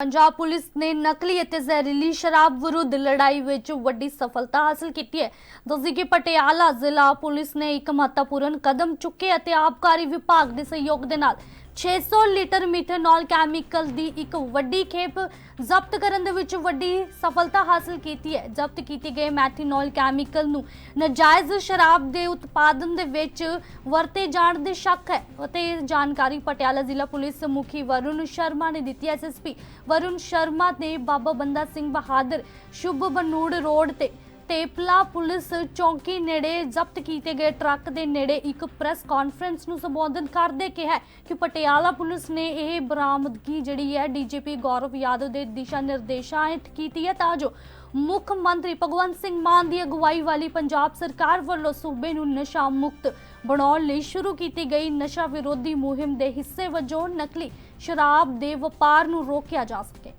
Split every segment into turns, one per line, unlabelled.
Punjab police ਨੇ ਨਕਲੀ ਅਤੇ ਜ਼ਹਿਰੀਲੀ ਸ਼ਰਾਬ ਵਿਰੁੱਧ ਲੜਾਈ ਵਿੱਚ ਵੱਡੀ ਸਫਲਤਾ ਹਾਸਲ ਕੀਤੀ ਹੈ। ਦੱਸਦੀ ਕਿ ਪਟਿਆਲਾ ਜ਼ਿਲ੍ਹਾ ਪੁਲਿਸ ਨੇ ਇੱਕ ਮਹੱਤਵਪੂਰਨ ਕਦਮ ਚੁੱਕੇ ਅਤੇ ਆਬਕਾਰੀ ਵਿਭਾਗ ਦੇ ਸਹਿਯੋਗ ਦੇ ਨਾਲ 600 ਲੀਟਰ ਮੀਥੇਨੋਲ ਕੈਮੀਕਲ ਦੀ ਇੱਕ ਵੱਡੀ ਖੇਪ ਜ਼ਬਤ ਕਰਨ ਦੇ ਵਿੱਚ ਵੱਡੀ ਸਫਲਤਾ ਹਾਸਲ ਕੀਤੀ ਹੈ। ਜ਼ਬਤ ਕੀਤੇ ਗਏ ਮੈਥੇਨੋਲ ਕੈਮੀਕਲ ਨੂੰ। ਨਾਜਾਇਜ਼ ਸ਼ਰਾਬ ਦੇ ਉਤਪਾਦਨ ਦੇ ਵਿੱਚ ਵਰਤੇ ਜਾਣ ਦੇ ਸ਼ੱਕ ਹੈ ਅਤੇ ਇਹ ਜਾਣਕਾਰੀ ਪਟਿਆਲਾ ਜ਼ਿਲ੍ਹਾ ਪੁਲਿਸ ਮੁਖੀ ਵਰੁਣ ਸ਼ਰਮਾ ਨੇ ਦਿੱਤੀ ਐਸਐਸਪੀ ਵਰੁਣ ਸ਼ਰਮਾ ਨੇ ਬਾਬਾ ਬੰਦਾ ਸਿੰਘ ਬਹਾਦਰ ਸ਼ੁਭ ਬਨੂੜ ਰੋਡ ਤੇ ਤੇਪਲਾ ਪੁਲਿਸ ਚੌਂਕੀ ਨੇੜੇ ਜ਼ਬਤ ਕੀਤੇ ਗਏ ਟਰੱਕ ਦੇ ਨੇੜੇ ਇੱਕ ਪ੍ਰੈਸ ਕਾਨਫਰੰਸ ਨੂੰ ਸੰਬੋਧਨ ਕਰਦੇ ਕਿਹਾ ਕਿ ਪਟਿਆਲਾ ਪੁਲਿਸ ਨੇ ਇਹ ਬਰਾਮਦਗੀ ਜਿਹੜੀ ਹੈ ਡੀਜੀਪੀ ਗੌਰਵ ਯਾਦਵ ਦੇ ਦਿਸ਼ਾ ਨਿਰਦੇਸ਼ਾਂ ਹੇਠ ਕੀਤੀ ਹੈ ਤਾਂ ਜੋ ਮੁੱਖ ਮੰਤਰੀ ਭਗਵੰਤ ਸਿੰਘ ਮਾਨ ਦੀ ਅਗਵਾਈ ਵਾਲੀ ਪੰਜਾਬ ਸਰਕਾਰ ਵੱਲੋਂ ਸੂਬੇ ਨੂੰ ਨਸ਼ਾ ਮੁਕਤ ਬਣਾਉਣ ਲਈ ਸ਼ੁਰੂ ਕੀਤੀ ਗਈ ਨਸ਼ਾ ਵਿਰੋਧੀ ਮੁਹਿੰਮ ਦੇ ਹਿੱਸੇ ਵਜੋਂ ਨਕਲੀ ਸ਼ਰਾਬ ਦੇ ਵਪਾਰ ਨੂੰ ਰੋਕਿਆ ਜਾ ਸਕੇ।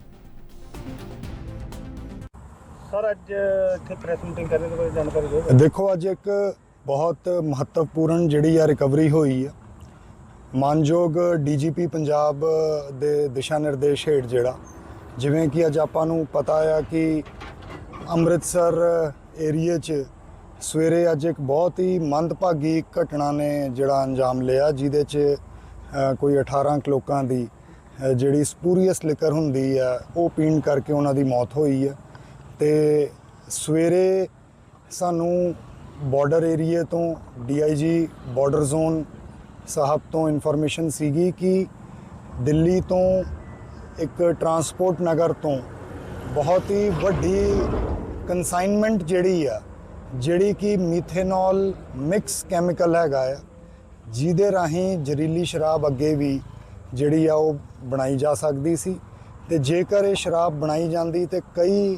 ਸਰ, ਅੱਜ ਇੱਥੇ ਪ੍ਰੈਸ ਮੀਟਿੰਗ ਕਰਨ ਦੇ ਬਾਰੇ ਜਾਣਕਾਰੀ ਦਿਓ
ਦੇਖੋ, ਅੱਜ ਇੱਕ ਬਹੁਤ ਮਹੱਤਵਪੂਰਨ ਜਿਹੜੀ ਆ ਰਿਕਵਰੀ ਹੋਈ ਆ। ਮਾਨਯੋਗ ਡੀਜੀਪੀ ਪੰਜਾਬ ਦੇ ਦਿਸ਼ਾ ਨਿਰਦੇਸ਼ ਹੇਠ ਜਿਹੜਾ, ਜਿਵੇਂ ਕਿ ਅੱਜ ਆਪਾਂ ਨੂੰ ਪਤਾ ਆ ਕਿ ਅੰਮ੍ਰਿਤਸਰ ਏਰੀਏ 'ਚ ਸਵੇਰੇ ਅੱਜ ਇੱਕ ਬਹੁਤ ਹੀ ਮੰਦਭਾਗੀ ਘਟਨਾ ਨੇ ਜਿਹੜਾ ਅੰਜਾਮ ਲਿਆ, ਜਿਹਦੇ 'ਚ ਕੋਈ 18 ਕੁ ਲੋਕਾਂ ਦੀ ਜਿਹੜੀ ਸਪੂਰੀਅਸ ਲਿਕਰ ਹੁੰਦੀ ਆ, ਉਹ ਪੀਣ ਕਰਕੇ ਉਹਨਾਂ ਦੀ ਮੌਤ ਹੋਈ ਹੈ ਤੇ ਸਵੇਰੇ ਸਾਨੂੰ ਬਾਰਡਰ ਏਰੀਏ ਤੋਂ ਡੀਆਈਜੀ ਬਾਰਡਰ ਜ਼ੋਨ ਸਾਹਿਬ ਤੋਂ ਇਨਫੋਰਮੇਸ਼ਨ ਸੀਗੀ ਕਿ ਦਿੱਲੀ ਤੋਂ ਇੱਕ ਟਰਾਂਸਪੋਰਟ ਨਗਰ ਤੋਂ ਬਹੁਤ ਹੀ ਵੱਡੀ ਕਨਸਾਈਨਮੈਂਟ ਜਿਹੜੀ ਆ, ਜਿਹੜੀ ਕਿ ਮੀਥੇਨੋਲ ਮਿਕਸ ਕੈਮੀਕਲ ਹੈਗਾ ਆ, ਜਿਹਦੇ ਰਾਹੀਂ ਜ਼ਹਿਰੀਲੀ ਸ਼ਰਾਬ ਅੱਗੇ ਵੀ ਜਿਹੜੀ ਆ ਉਹ ਬਣਾਈ ਜਾ ਸਕਦੀ ਸੀ ਤੇ ਜੇਕਰ ਇਹ ਸ਼ਰਾਬ ਬਣਾਈ ਜਾਂਦੀ ਤੇ ਕਈ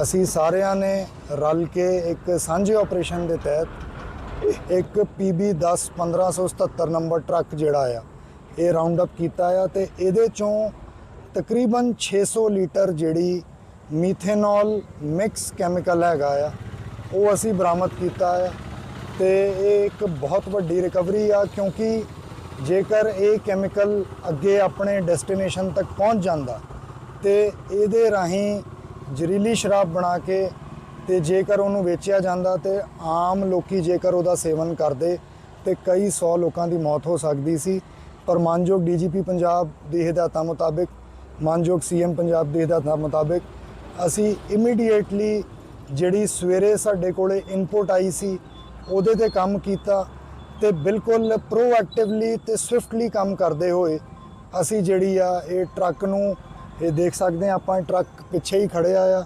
ਅਸੀਂ ਸਾਰਿਆਂ ਨੇ ਰਲ ਕੇ ਇੱਕ ਸਾਂਝੇ ਆਪਰੇਸ਼ਨ ਦੇ ਤਹਿਤ ਇੱਕ PB 10 1577 ਨੰਬਰ ਟਰੱਕ ਜਿਹੜਾ ਆ, ਇਹ ਰਾਉਂਡ ਅਪ ਕੀਤਾ ਆ ਤੇ ਇਹਦੇ ਚੋਂ ਤਕਰੀਬਨ 600 ਲੀਟਰ ਜਿਹੜੀ ਮੀਥੇਨੋਲ ਮਿਕਸ ਕੈਮੀਕਲ ਹੈਗਾ ਆ, ਉਹ ਅਸੀਂ ਬਰਾਮਦ ਕੀਤਾ ਆ ਤੇ ਇਹ ਇੱਕ ਬਹੁਤ ਵੱਡੀ ਰਿਕਵਰੀ ਆ ਕਿਉਂਕਿ ਜੇਕਰ ਇਹ ਕੈਮੀਕਲ ਅੱਗੇ ਆਪਣੇ ਡੈਸਟੀਨੇਸ਼ਨ ਤੱਕ ਪਹੁੰਚ ਜਾਂਦਾ ਤੇ ਇਹਦੇ ਰਾਹੀਂ ਜ਼ਹਿਰੀਲੀ ਸ਼ਰਾਬ ਬਣਾ ਕੇ ਤੇ ਜੇਕਰ ਉਹਨੂੰ ਵੇਚਿਆ ਜਾਂਦਾ ਤੇ ਆਮ ਲੋਕੀ ਜੇਕਰ ਉਹਦਾ ਸੇਵਨ ਕਰਦੇ ਤੇ ਕਈ 100 ਲੋਕਾਂ ਦੀ ਮੌਤ ਹੋ ਸਕਦੀ ਸੀ। ਪਰ ਮਾਨਯੋਗ ਡੀਜੀਪੀ ਪੰਜਾਬ ਦੀ ਹਦਾਇਤਾਂ ਮੁਤਾਬਿਕ, ਮਾਨਯੋਗ ਸੀਐਮ ਪੰਜਾਬ ਦੀ ਹਦਾਇਤਾਂ ਮੁਤਾਬਿਕ, ਅਸੀਂ ਇਮੀਡੀਏਟਲੀ ਜਿਹੜੀ ਸਵੇਰੇ ਸਾਡੇ ਕੋਲੇ ਇਨਪੁਟ ਆਈ ਸੀ, ਉਹਦੇ ਤੇ ਕੰਮ ਕੀਤਾ ਤੇ ਬਿਲਕੁਲ ਪ੍ਰੋਐਕਟਿਵਲੀ ਤੇ ਸਵਿਫਟਲੀ ਕੰਮ ਕਰਦੇ ਹੋਏ ਅਸੀਂ ਜਿਹੜੀ ਆ ਇਹ ਟਰੱਕ ਨੂੰ ਇਹ ਦੇਖ ਸਕਦੇ ਆ ਆਪਾਂ ਇਹ ਟਰੱਕ ਪਿੱਛੇ ਹੀ ਖੜਿਆ ਆ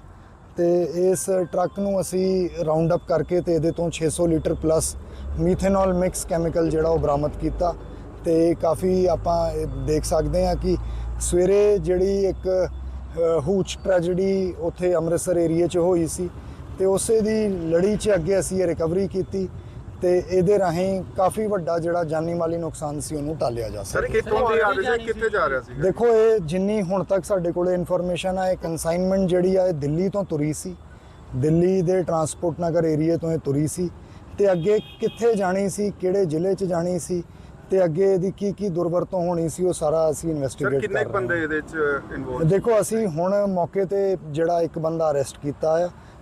ਤੇ ਇਸ ਟਰੱਕ ਨੂੰ ਅਸੀਂ ਰਾਉਂਡ ਅਪ ਕਰਕੇ ਤੇ ਇਹਦੇ ਤੋਂ 600 litre plus methanol mix chemical ਜਿਹੜਾ ਉਹ ਬਰਾਮਦ ਕੀਤਾ ਤੇ ਕਾਫੀ ਆਪਾਂ ਇਹ ਦੇਖ ਸਕਦੇ ਆ ਕਿ ਸਵੇਰੇ ਜਿਹੜੀ ਇੱਕ ਹੂਚ ਟ੍ਰੈਜੇਡੀ ਉੱਥੇ ਅੰਮ੍ਰਿਤਸਰ ਏਰੀਏ 'ਚ ਹੋਈ ਸੀ ਤੇ ਉਸੇ ਦੀ ਲੜੀ 'ਚ ਅੱਗੇ ਅਸੀਂ ਇਹ ਰਿਕਵਰੀ ਕੀਤੀ ਤੇ ਇਹਦੇ ਰਾਹੀਂ ਕਾਫੀ ਵੱਡਾ ਜਿਹੜਾ ਜਾਨੀ ਮਾਲੀ ਨੁਕਸਾਨ ਸੀ ਉਹਨੂੰ ਟਾਲਿਆ ਜਾ
ਸਰ
ਸਕਦਾ।
ਕਿੱਥੋਂ ਦੀ ਆ ਰਿਹਾ? ਸੀ ਕਿੱਥੇ ਜਾ ਰਿਹਾ ਸੀ
ਦੇਖੋ ਇਹ ਜਿੰਨੀ ਹੁਣ ਤੱਕ ਸਾਡੇ ਕੋਲੇ ਇਨਫੋਰਮੇਸ਼ਨ ਆ ਇਹ ਕਨਸਾਈਨਮੈਂਟ ਜਿਹੜੀ ਆ ਇਹ ਦਿੱਲੀ ਤੋਂ ਤੁਰੀ ਸੀ। ਦਿੱਲੀ ਦੇ ਟਰਾਂਸਪੋਰਟ ਨਗਰ ਏਰੀਏ ਤੋਂ ਇਹ ਤੁਰੀ ਸੀ। ਤੇ ਅੱਗੇ ਕਿੱਥੇ ਜਾਣੀ ਸੀ ਕਿਹੜੇ ਜ਼ਿਲ੍ਹੇ 'ਚ ਜਾਣੀ ਸੀ ਤੇ ਅੱਗੇ ਇਹਦੀ ਕੀ ਕੀ ਦੁਰਵਰਤੋਂ ਹੋਣੀ ਸੀ ਉਹ ਸਾਰਾ ਅਸੀਂ
ਸਰ
ਇਨਵੈਸਟੀਗੇਟ
ਕਿੰਨੇ
ਕਰ
ਕੁ
ਰਹੇ
ਬੰਦੇ
ਹਾਂ
ਇਹਦੇ ਚ ਇਨਵੋਲਵ
ਦੇਖੋ ਅਸੀਂ ਹੁਣ ਮੌਕੇ ਤੇ ਜਿਹੜਾ ਇੱਕ ਬੰਦਾ ਅਰੈਸਟ ਕੀਤਾ ਆ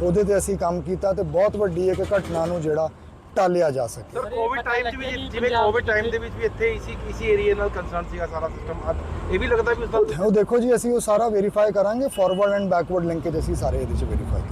ਉਹਦੇ ਤੇ ਅਸੀਂ ਕੰਮ ਕੀਤਾ ਤੇ ਬਹੁਤ ਵੱਡੀ ਇੱਕ ਘਟਨਾ ਨੂੰ ਜਿਹੜਾ ਟਾਲਿਆ ਜਾ ਸਕੇ।
ਸਰ ਕੋਵਿਡ ਟਾਈਮ 'ਚ ਵੀ ਜਿਵੇਂ ਕੋਵਿਡ ਟਾਈਮ ਦੇ ਵਿੱਚ। ਵੀ ਇੱਥੇ ਇਸੀ ਇਸੀ ਏਰੀਆ ਨਾਲ ਕੰਸਰਨ ਸੀਗਾ ਸਾਰਾ ਸਿਸਟਮ ਇਹ ਵੀ ਲੱਗਦਾ ਵੀ ਉਸ ਦਾ
ਉਹ ਦੇਖੋ ਜੀ ਅਸੀਂ ਉਹ ਸਾਰਾ ਵੈਰੀਫਾਈ ਕਰਾਂਗੇ ਫਾਰਵਰਡ ਐਂਡ ਬੈਕਵਰਡ ਲਿੰਕੇਜ ਅਸੀਂ ਸਾਰੇ ਇਹਦੇ ਚ ਵੈਰੀਫਾਈ